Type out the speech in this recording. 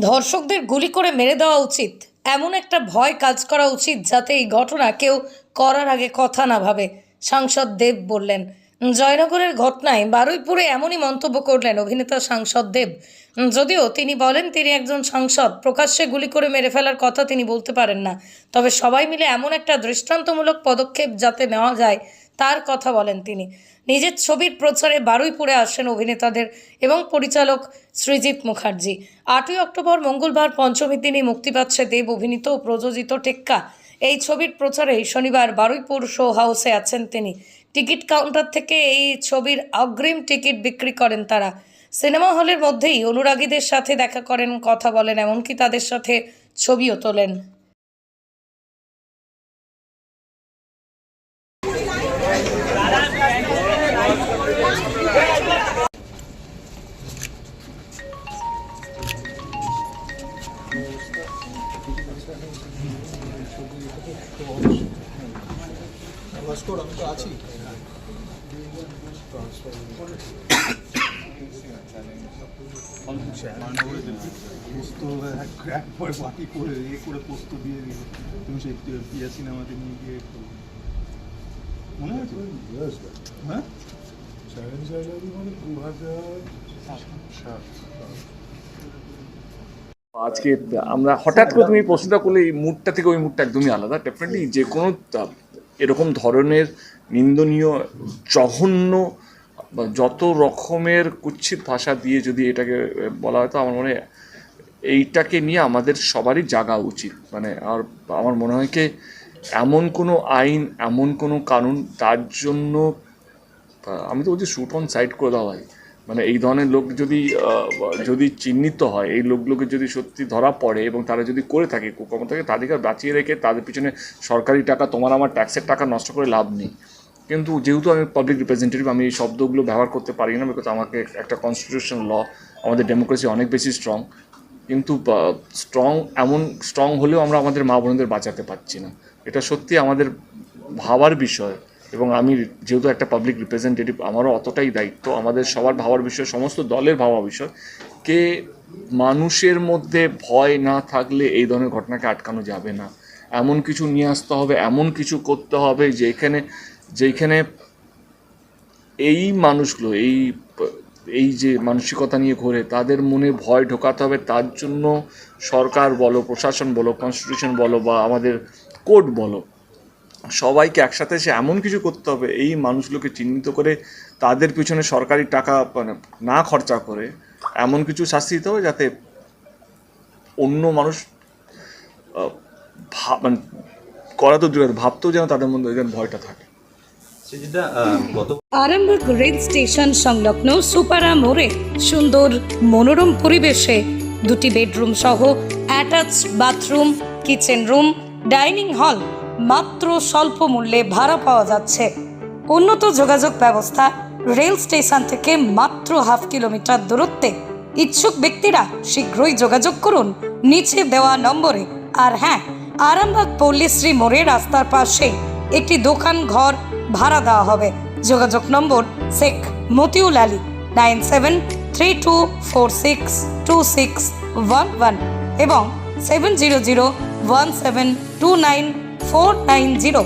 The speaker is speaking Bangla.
ধর্ষকদের গুলি করে মেরে দেওয়া উচিত। এমন একটা ভয় কাজ করা উচিত যাতে এই ঘটনা কেউ করার আগে কথা না ভাবে, সাংসদ দেব বললেন। জয়নগরের ঘটনায় বারুইপুরে এমনই মন্তব্য করলেন অভিনেতা সাংসদ দেব। যদিও তিনি বলেন, তিনি একজন সাংসদ, প্রকাশ্যে গুলি করে মেরে ফেলার কথা তিনি বলতে পারেন না। তবে সবাই মিলে এমন একটা দৃষ্টান্তমূলক পদক্ষেপ যাতে নেওয়া যায় তার কথা বলেন তিনি। নিজের ছবির প্রচারে বারুইপুরে আসেন অভিনেতাদের এবং পরিচালক সৃজিত মুখার্জি। আটই অক্টোবর মঙ্গলবার পঞ্চমী দিনই মুক্তি পাচ্ছে দেব অভিনীত ও প্রযোজিত টেক্কা। এই ছবির প্রচারে শনিবার বারুইপুর শো হাউসে আছেন তিনি। টিকিট কাউন্টার থেকে এই ছবির অগ্রিম টিকিট বিক্রি করেন তারা। সিনেমা হলের মধ্যেই অনুরাগীদের সাথে দেখা করেন, কথা বলেন, এমনকি তাদের সাথে ছবিও তোলেন। ভাস্কর আমি তো আছি একবার বাকি করে ইয়ে করে পোস্ত দিয়ে দিল তুমি সেই পিয়া সিনেমাতে নিয়ে গিয়ে। মনে আছে হ্যাঁ চ্যালেঞ্জ ডায়লগ মানে দু হাজার সাত আজকে আমরা হঠাৎ করে তুমি প্রশ্নটা করলে এই মুডটা থেকে ওই মুডটা একদমই আলাদা। ডেফিনেটলি যে কোনো এরকম ধরনের নিন্দনীয় জঘন্য যত রকমের কুচ্ছিত ভাষা দিয়ে যদি এটাকে বলা হয় তো আমার মনে হয় এইটাকে নিয়ে আমাদের সবারই জাগা উচিত। মানে আর আমার মনে হয় কি এমন কোনো আইন এমন কোনো কানুন তার জন্য আমি তো বলছি শ্যুট অন সাইড করে দেওয়া হয় মানে এই ধরনের লোক যদি যদি চিহ্নিত হয়, এই লোকগুলোকে যদি সত্যি ধরা পড়ে এবং তারা যদি করে থাকে, কুকর্ম থাকে তাদেরকে বাঁচিয়ে রেখে তাদের পিছনে সরকারি টাকা, তোমার আমার ট্যাক্সের টাকা নষ্ট করে লাভ নেই। কিন্তু যেহেতু আমি পাবলিক রিপ্রেজেন্টেটিভ আমি এই শব্দগুলো ব্যবহার করতে পারি না বিকজ আমাকে একটা কনস্টিটিউশন ল আমাদের ডেমোক্রেসি অনেক বেশি স্ট্রং কিন্তু স্ট্রং এমন স্ট্রং হলেও আমরা আমাদের মা বোনদের বাঁচাতে পারছি না। এটা সত্যি আমাদের ভাবার বিষয়। এবং আমি যেহেতু একটা পাবলিক রিপ্রেজেন্টেটিভ আমারও অতটাই দায়িত্ব। আমাদের সবার ভাবার বিষয়, সমস্ত দলের ভাবা বিষয়। কে মানুষের মধ্যে ভয় না থাকলে এই ধরনের ঘটনাকে আটকানো যাবে না। এমন কিছু নিয়ে আসতে হবে, এমন কিছু করতে হবে যেখানে যেখানে এই মানুষগুলো, এই এই যে মানসিকতা নিয়ে ঘোরে, তাদের মনে ভয় ঢোকাতে হবে। তার জন্য সরকার বলো, প্রশাসন বলো কনস্টিটিউশন বলো বা আমাদের কোর্ট বলো। সবাইকে একসাথে এসে এমন কিছু করতে হবে এই মানুষগুলোকে চিহ্নিত করে তাদের পিছনে সরকারি টাকা মানে না খরচা করে এমন কিছু শাস্তি দিতে হবে যাতে অন্য মানুষ আহ, ভাব মানে করা তো দূরের ভাবতেও যেন তাদের মধ্যে যেন ভয়টা থাকে। সেটা আরামবাগ রেল স্টেশন সংলগ্ন সুপারা মোড়ে সুন্দর মনোরম পরিবেশে দুটি বেডরুম সহ attach bathroom kitchen room dining hall মাত্র স্বল্প মূল্যে ভাড়া পাওয়া যাচ্ছে। উন্নত যোগাযোগ ব্যবস্থা রেল স্টেশন থেকে মাত্র হাফ কিলোমিটার দূরত্বে। ইচ্ছুক ব্যক্তিরা শীঘ্রই যোগাযোগ করুন। নিচে দেওয়া নম্বরে। আর হ্যাঁ আরামবাগ পল্লীশ্রী মোড়ে রাস্তার পাশে একটি দোকান ঘর ভাড়া দেওয়া হবে। যোগাযোগ number Sheikh Matiul Ali, nine seven three two four six two six one one এবং seven zero zero one seven two nine four nine zero